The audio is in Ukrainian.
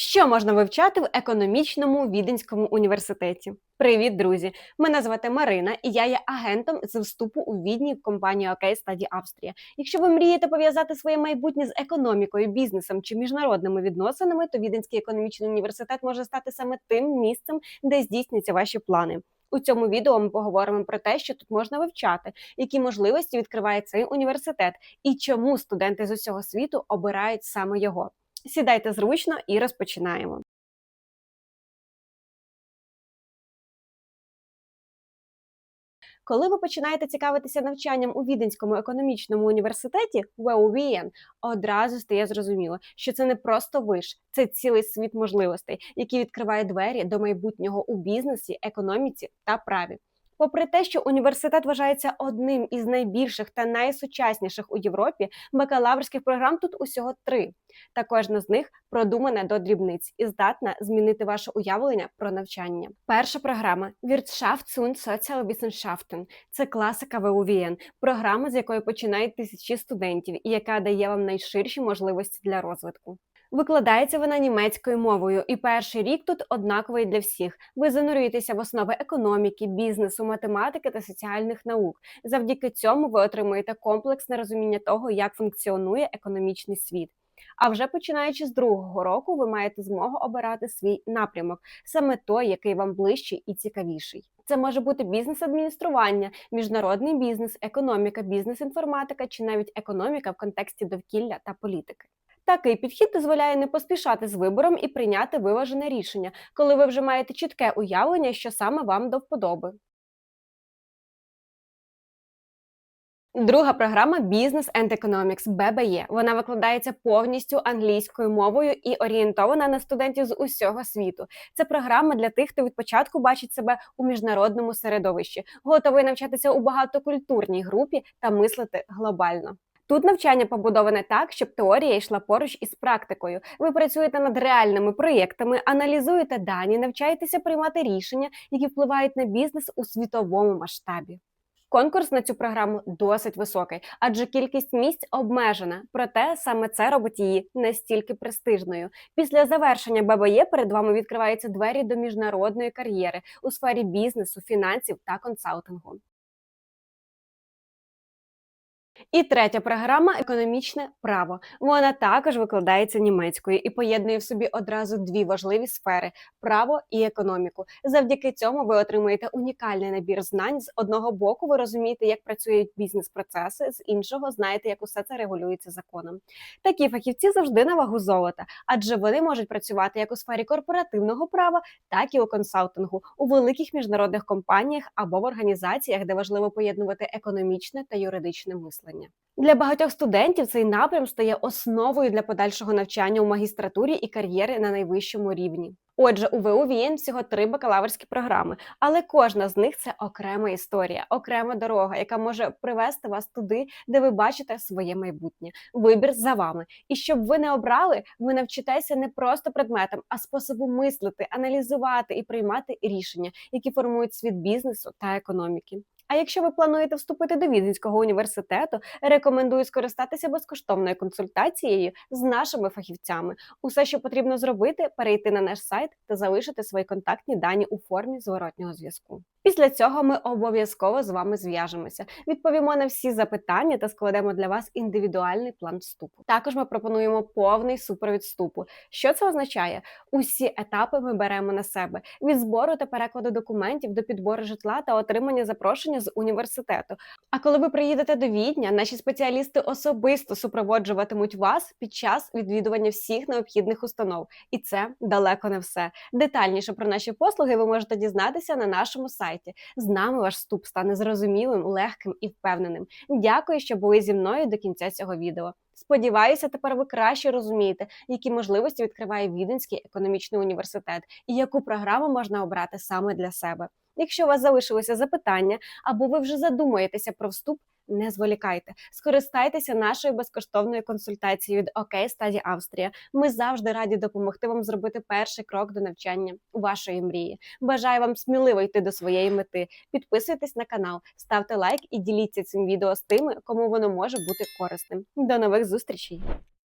Що можна вивчати в економічному віденському університеті? Привіт, друзі! Мене звати Марина, і я є агентом з вступу у відні в компанію OK Study Австрія. Якщо ви мрієте пов'язати своє майбутнє з економікою, бізнесом чи міжнародними відносинами, то Віденський економічний університет може стати саме тим місцем, де здійсняться ваші плани. У цьому відео ми поговоримо про те, що тут можна вивчати, які можливості відкриває цей університет, і чому студенти з усього світу обирають саме його. Сідайте зручно і розпочинаємо. Коли ви починаєте цікавитися навчанням у Віденському економічному університеті WUVN, одразу стає зрозуміло, що це не просто виш, це цілий світ можливостей, який відкриває двері до майбутнього у бізнесі, економіці та праві. Попри те, що університет вважається одним із найбільших та найсучасніших у Європі, бакалаврських програм тут усього три. Та кожна з них продумана до дрібниць і здатна змінити ваше уявлення про навчання. Перша програма Wirtschaft und це класика ВУВН, програма, з якої починають тисячі студентів, і яка дає вам найширші можливості для розвитку. Викладається вона німецькою мовою, і перший рік тут однаковий для всіх. Ви занурюєтеся в основи економіки, бізнесу, математики та соціальних наук. Завдяки цьому ви отримуєте комплексне розуміння того, як функціонує економічний світ. А вже починаючи з другого року, ви маєте змогу обирати свій напрямок, саме той, який вам ближчий і цікавіший. Це може бути бізнес-адміністрування, міжнародний бізнес, економіка, бізнес-інформатика чи навіть економіка в контексті довкілля та політики. Такий підхід дозволяє не поспішати з вибором і прийняти виважене рішення, коли ви вже маєте чітке уявлення, що саме вам до вподоби. Друга програма Business and Economics BBE. Вона викладається повністю англійською мовою і орієнтована на студентів з усього світу. Це програма для тих, хто від початку бачить себе у міжнародному середовищі, готовий навчатися у багатокультурній групі та мислити глобально. Тут навчання побудоване так, щоб теорія йшла поруч із практикою. Ви працюєте над реальними проєктами, аналізуєте дані, навчаєтеся приймати рішення, які впливають на бізнес у світовому масштабі. Конкурс на цю програму досить високий, адже кількість місць обмежена. Проте саме це робить її настільки престижною. Після завершення ББЄ перед вами відкриваються двері до міжнародної кар'єри у сфері бізнесу, фінансів та консалтингу. І третя програма економічне право. Вона також викладається німецькою і поєднує в собі одразу дві важливі сфери право і економіку. Завдяки цьому ви отримуєте унікальний набір знань. З одного боку, ви розумієте, як працюють бізнес-процеси, з іншого знаєте, як усе це регулюється законом. Такі фахівці завжди на вагу золота, адже вони можуть працювати як у сфері корпоративного права, так і у консалтингу у великих міжнародних компаніях або в організаціях, де важливо поєднувати економічне та юридичне мислення мислення. Для багатьох студентів цей напрям стає основою для подальшого навчання у магістратурі і кар'єри на найвищому рівні. Отже, у ВУ Вієн всього три бакалаврські програми, але кожна з них це окрема історія, окрема дорога, яка може привести вас туди, де ви бачите своє майбутнє. Вибір за вами. І щоб ви не обрали, ви навчитеся не просто предметам, а способу мислити, аналізувати і приймати рішення, які формують світ бізнесу та економіки. А якщо ви плануєте вступити до Віденського університету, рекомендую скористатися безкоштовною консультацією з нашими фахівцями. Усе, що потрібно зробити, перейти на наш сайт та залишити свої контактні дані у формі зворотнього зв'язку. Після цього ми обов'язково з вами зв'яжемося, відповімо на всі запитання та складемо для вас індивідуальний план вступу. Також ми пропонуємо повний супровід вступу. Що це означає? Усі етапи ми беремо на себе від збору та перекладу документів до підбору житла та отримання запрошення з університету. А коли ви приїдете до Відня, наші спеціалісти особисто супроводжуватимуть вас під час відвідування всіх необхідних установ. І це далеко не все. Детальніше про наші послуги ви можете дізнатися на нашому сайті сайті. З нами ваш вступ стане зрозумілим, легким і впевненим. Дякую, що були зі мною до кінця цього відео. Сподіваюся, тепер ви краще розумієте, які можливості відкриває Віденський економічний університет і яку програму можна обрати саме для себе. Якщо у вас залишилося запитання або ви вже задумаєтеся про вступ, не зволікайте, скористайтеся нашою безкоштовною консультацією від ОК Стаді Австрія. Ми завжди раді допомогти вам зробити перший крок до навчання вашої мрії. Бажаю вам сміливо йти до своєї мети. Підписуйтесь на канал, ставте лайк і діліться цим відео з тими, кому воно може бути корисним. До нових зустрічей!